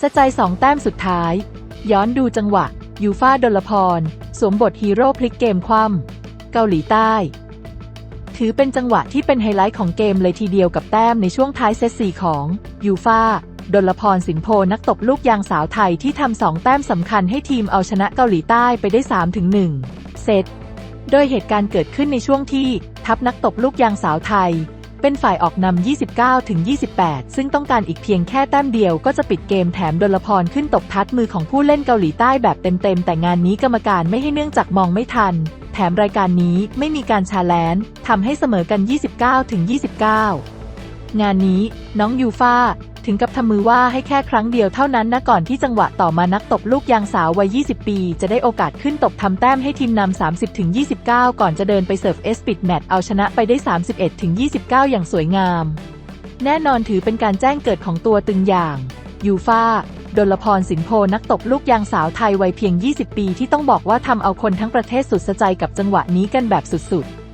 สะใจสองแต้มสุดท้าย ย้อนดูจังหวะ ยูฟาดลพร สวมบทฮีโร่พลิกเกมคว่ำเกาหลีใต้ ถือเป็นจังหวะที่เป็นไฮไลท์ของเกมเลยทีเดียวกับแต้มในช่วงท้ายเซตสี่ของยูฟาดลพรสินโพนักตบลูกยางสาวไทยที่ทำสองแต้มสำคัญให้ทีมเอาชนะเกาหลีใต้ไปได้ 3-1 เซต โดยเหตุการณ์เกิดขึ้นในช่วงที่ทัพนักตบลูกยางสาวไทย เป็นฝ่ายออกนำ 29 ถึง 28 ซึ่งต้องการอีกเพียงแค่แต้มเดียวก็จะปิดเกมแถมดลพรขึ้นตบทัดมือของผู้เล่นเกาหลีใต้แบบเต็มๆ แต่งานนี้กรรมการไม่ให้เนื่องจากมองไม่ทัน แถมรายการนี้ไม่มีการชาแลนทำให้เสมอกัน 29 ถึง 29 งานนี้น้องยูฟา ถึงกับทำมือว่าให้แค่ครั้งเดียวเท่านั้นนะก่อนที่จังหวะต่อมานักตบลูกยางสาววัย 20 ปี จะได้โอกาสขึ้นตบทำแต้มให้ทีมนำ 30 ถึง 29 ก่อนจะเดินไปเสิร์ฟเอสปิดแมตช์เอาชนะไปได้ 31 ถึง 29 อย่างสวยงาม แน่นอนถือเป็นการแจ้งเกิดของตัวตึงอย่างยูฟาดลพรสินโพนักตบลูกยางสาวไทยวัยเพียง 20 ปีที่ต้องบอกว่าทำเอาคนทั้งประเทศสุดสะใจกับจังหวะนี้กันแบบสุดๆ